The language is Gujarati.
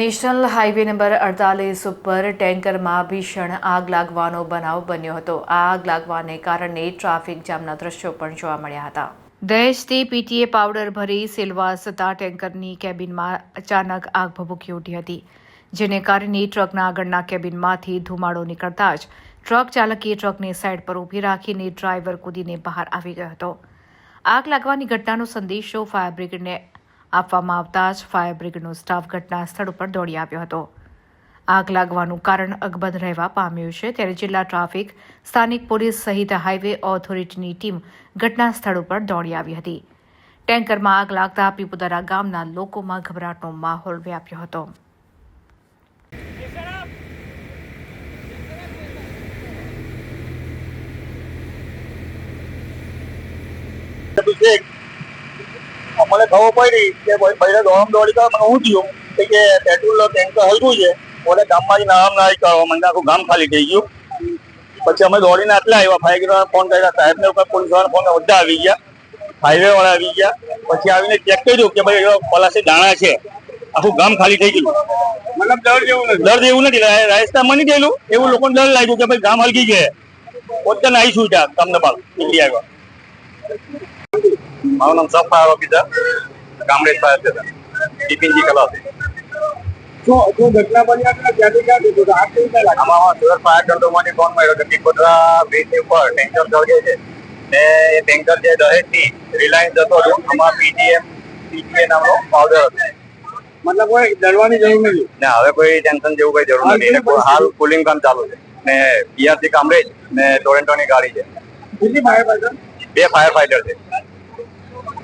નેશનલ હાઈવે નંબર અડતાલીસ ઉપર ટેન્કરમાં ભીષણ આગ લાગવાનો બનાવ બન્યો હતો. આગ લાગવાને કારણે ટ્રાફિક જામના દ્રશ્યો પણ જોવા મળ્યા હતા. દહેજથી પીટીએ પાવડર ભરી સેલવા થતા ટેન્કરની કેબિનમાં અચાનક આગ ભભૂકી ઉઠી હતી. જેને કારણે ટ્રકના આગળના કેબિનમાંથી ધુમાડો નીકળતા જ ટ્રક ચાલકે ટ્રકને સાઈડ પર ઊભી રાખીને ડ્રાઈવર કૂદીને બહાર આવી ગયો હતો. આગ લાગવાની ઘટનાનો સંદેશો ફાયર બ્રિગેડને આપવામાં આવતા જ ફાયર બ્રિગેડનો સ્ટાફ ઘટના સ્થળ ઉપર દોડી આવ્યો હતો. આગ લાગવાનું કારણ અકબંધ રહેવા પામ્યું છે ત્યારે જિલ્લા ટ્રાફિક, સ્થાનિક પોલીસ સહિત હાઈવે ઓથોરિટીની ટીમ ઘટના સ્થળ ઉપર દોડી આવી હતી. ટેન્કરમાં આગ લાગતા પીપુદરા ગામના લોકોમાં ગભરાટનો માહોલ વ્યાપ્યો હતો. છે મને ખબર પડી કે ભાઈ પહેલા દોડમ દોડી તો મને હું થયું. કે પેટ્રોલ ટેન્કર હલકું છે. ઓલે ગામમાંથી નામ ના કરવા મને આખું ગામ ખાલી થઈ ગયું. પછી અમે દોડીને આટલા આવ્યા. ફાયર બ્રિગેડ ફોન કર્યા. સાહેબને પોલીસવાળા ફોન બધા આવી ગયા. હાઈવે વાળા આવી ગયા. પછી આવીને ચેક કર્યું કે ભાઈ પલાસે દાણા છે. આખું ગામ ખાલી થઈ ગયું. મતલબ ડર જેવું નથી. ડર જેવું નથી. રાજસ્થાન રાજસ્થાનમાં નહીં ગયેલું. એવું લોકોને ડર લાગ્યું કે ભાઈ ગામ હલકી ગયા પોતે નાઈ શું ત્યાં તમને બાદ નીકળી આવ્યા. મારું નામ fire officer Kamrej fire station ટીપીનજી કલાસી શું શું ઘટના બની હતી ત્યાંથી ક્યાં દીધું હતું? આગ કેવી રીતે લાગી? આમાં સુરત ફાયર કંટ્રોલમાંથી ફોન મળ્યો કે ટીપોદરા બ્રિજની ઉપર ટેન્કર સળગે છે. ને એ ટેન્કર જે દહેજથી રિલાયન્સ જતો હતો આમાં પીટીએમ પીટીએ નામનો પાવડર હતો. મતલબ કોઈ ડરવાની જરૂર નથી ને હવે કોઈ ટેન્શન જેવું કઈ જરૂર નથી. હાલ કુલિંગ કામ ચાલુ છે. ને બીઆરસી કામરેજ ને ટોરેન્ટોની ગાડી છે. કેટલી ફાયર ફાઈટર બે ફાયર ફાઈટર છે.